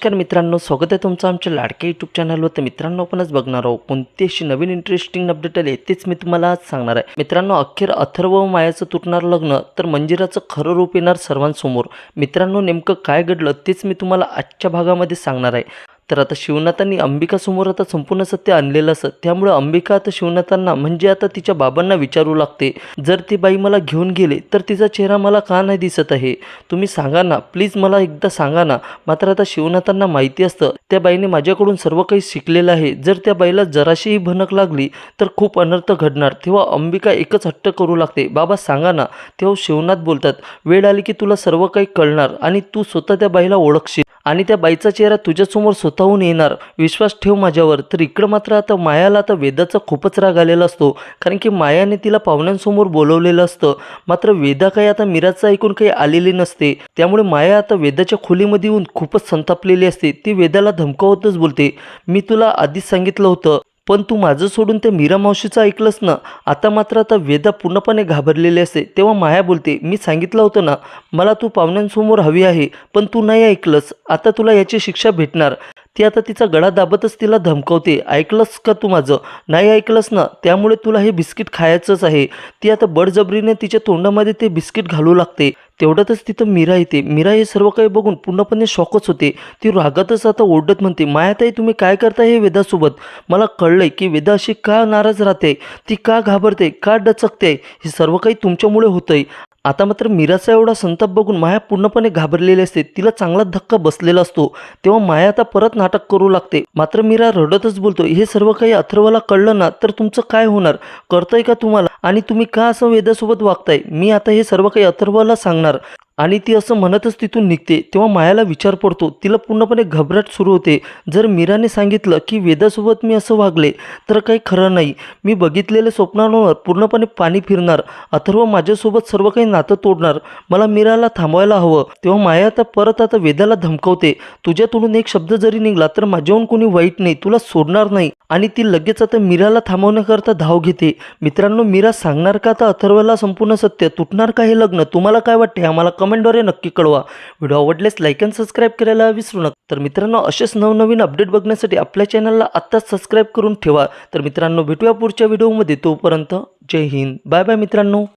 नमस्कार मित्रांनो स्वागत आहे तुमचं आमच्या लाडक्या यूट्यूब चॅनलवर तर मित्रांनो आपणच बघणार आहोत कोणती अशी नवीन इंटरेस्टिंग अपडेट आली तेच मी तुम्हाला आज सांगणार आहे. मित्रांनो अखेर अथर्व व मायाचं तुटणार लग्न तर मंजिराचं खरं रूप येणार सर्वांसमोर. मित्रांनो नेमकं काय घडलं तेच मी तुम्हाला आजच्या भागामध्ये सांगणार आहे. तर आता शिवनाथांनी अंबिकासमोर आता संपूर्ण सत्य आणलेलं असत त्यामुळे अंबिका आता शिवनाथांना म्हणजे आता तिच्या बाबांना विचारू लागते. जर ती बाई मला घेऊन गेले तर तिचा चेहरा मला का नाही दिसत आहे? तुम्ही सांगा ना प्लीज मला एकदा सांगा ना. मात्र आता शिवनाथांना माहिती असतं त्या बाईने माझ्याकडून सर्व काही शिकलेलं आहे. जर त्या बाईला जराशीही भनक लागली तर खूप अनर्थ घडणार. तेव्हा अंबिका एकच हट्ट करू लागते. बाबा सांगा ना. तेव्हा शिवनाथ बोलतात वेळ आली की तुला सर्व काही कळणार आणि तू स्वतः त्या बाईला ओळखशील. आणि त्या बाईचा चेहरा तुझ्यासमोर स्वतःहून येणार. विश्वास ठेव माझ्यावर. तर इकडं मात्र आता मायाला आता वेदाचा खूपच राग आलेला असतो. कारण की मायाने तिला पाहुण्यांसमोर बोलवलेलं असतं. मात्र वेदा काही आता मिराजचं ऐकून काही आलेली नसते. त्यामुळे माया आता वेदाच्या खोलीमध्ये येऊन खूपच संतापलेली असते. ती वेदाला धमकावतच बोलते. मी तुला आधीच सांगितलं होतं. पण तू माझं सोडून त्या मीरा मावशीचं ऐकलंस ना? आता मात्र आता वेदा पूर्णपणे घाबरलेली असते. तेव्हा माया बोलते मी सांगितलं होतं ना मला तू पाहुण्यांसमोर हवी आहे पण तू नाही ऐकलंस. आता तुला याची शिक्षा भेटणार. ती आता तिचा गळा दाबतच तिला धमकवते ऐकलंस का तू माझं? नाही ऐकलंस ना? त्यामुळे तुला हे बिस्किट खायचंच आहे. ती आता बडजबरीने तिच्या तोंडामध्ये ते बिस्किट घालू लागते. तेवढ्यातच तिथं मीरा येते. मीरा हे सर्व काही बघून पूर्णपणे शॉकच होते. ती रागातच आता ओरडत म्हणते मायाताई तुम्ही काय करता हे वेदासोबत? मला कळलंय की वेदा अशी का नाराज राहते? ती का घाबरते? का डचकते? हे सर्व काही तुमच्यामुळे होतंय. आता मात्र मीराचा एवढा संताप बघून माया पूर्णपणे घाबरलेली असते. तिला चांगला धक्का बसलेला असतो. तेव्हा माया आता परत नाटक करू लागते. मात्र मीरा रडतच बोलतो हे सर्व काही अथर्वाला कळलं ना तर तुमचं काय होणार? कळतंय का तुम्हाला? आणि तुम्ही का असं वेदासोबत वागताय? मी आता हे सर्व काही अथर्वाला सांगणार. आणि ती असं म्हणतच तिथून निघते. तेव्हा मायाला विचार पडतो. तिला पूर्णपणे घबराट सुरू होते. जर मीराने सांगितलं की वेदासोबत मी असं वागले तर काही खरं नाही. मी बघितलेल्या स्वप्नांवर पूर्णपणे पाणी फिरणार. अथर्व माझ्यासोबत सर्व काही नातं तोडणार. मला मीराला थांबवायला हवं. तेव्हा माया आता परत आता वेदाला धमकवते. तुझ्यातून एक शब्द जरी निघला तर माझ्याहून कोणी वाईट नाही. तुला सोडणार नाही. आणि ती लगेच आता मीराला थांबवण्याकरता धाव घेते. मित्रांनो मीरा सांगणार का आता अथर्वला संपूर्ण सत्य? तुटणार का हे लग्न? तुम्हाला काय वाटते आम्हाला कम कमेंटद्वारे नक्की कळवा. व्हिडिओ आवडल्यास लाईक आणि सबस्क्राईब करायला विसरू नका. तर मित्रांनो असेच नवनवीन अपडेट बघण्यासाठी आपल्या चॅनलला आत्ताच सबस्क्राईब करून ठेवा. तर मित्रांनो भेटूया पुढच्या व्हिडिओमध्ये तोपर्यंत जय हिंद. बाय बाय मित्रांनो.